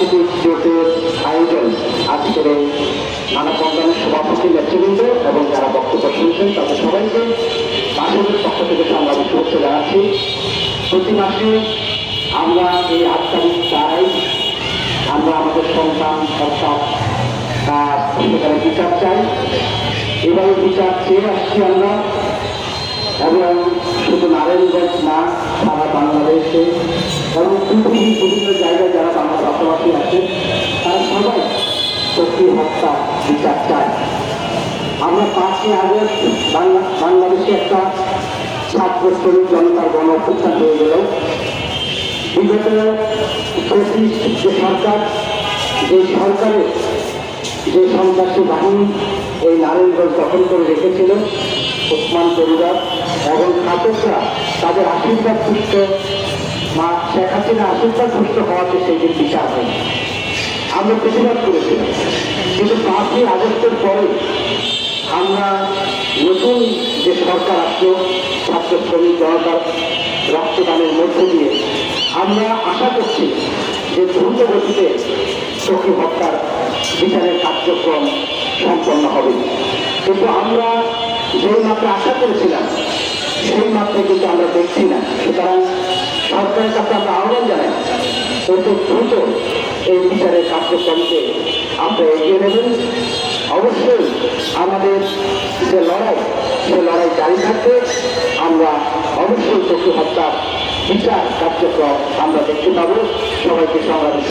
সাংস্কৃতিক জোটের আয়োজন আজকের এই মানববন্ধনের সভাপতি, নেতৃবৃন্দ এবং যারা বক্তব্য শুনছেন, তাদের সবাইকে মাসুদের পক্ষ থেকে সংগ্রামী শুভেচ্ছা জানাচ্ছি। প্রতি মাসে আমরা এই আট চাই আমরা আমাদের সন্তান অর্থাৎ তার বিচার চাই। এভাবে বিচার চেয়ে আসছি আমরা এবং শুধু নারায়ণগঞ্জ না, সারা বাংলাদেশে এবং পৃথিবীর বিভিন্ন জায়গায় সত্যি হত্যা বিচার চায় আমরা পাঁচই আগস্ট বাংলা বাংলাদেশে একটা ছাত্র শ্রমিক জনতার গণ অভ্যুত্থান হয়ে গেল। বিগত পঁচিশ যে সরকার, যে সরকারের যে সন্ত্রাসী বাহিনী এই নারায়ণগঞ্জ দখল করে রেখেছিল, ওসমান পরিবার এবং খাতকরা তাদের আশীর্বাদ পুষ্ট, মা শেখ হাসিনা আশীর্বাদ পুষ্ট হওয়াতে সেই দিন বিচার হয়নি। আমরা প্রতিবাদ করেছিলাম কিন্তু পাঁচই আগস্টের পরে আমরা নতুন যে সরকার আসলো, ছাত্র শ্রমিক জনতার রক্তদানের মধ্য দিয়ে, আমরা আশা করছি যে দ্রুত গতিতে চোখে হত্যার বিচারের কার্যক্রম সম্পন্ন হবে। কিন্তু আমরা যেই মাত্রা আশা করেছিলাম সেই মাত্রায় কিন্তু আমরা দেখছি না। সুতরাং সরকারের কাছে আমরা আহ্বান জানাই অত দ্রুত এই বিচারের কার্যক্রমকে আপনারা এগিয়ে নেবেন। অবশ্যই আমাদের যে লড়াই, সে লড়াই জারি থাকবে। আমরা অবশ্যই চক্ষু হত্যার বিচার কার্যক্রম আমরা দেখতে পাবো। সবাইকে সংগ্রামী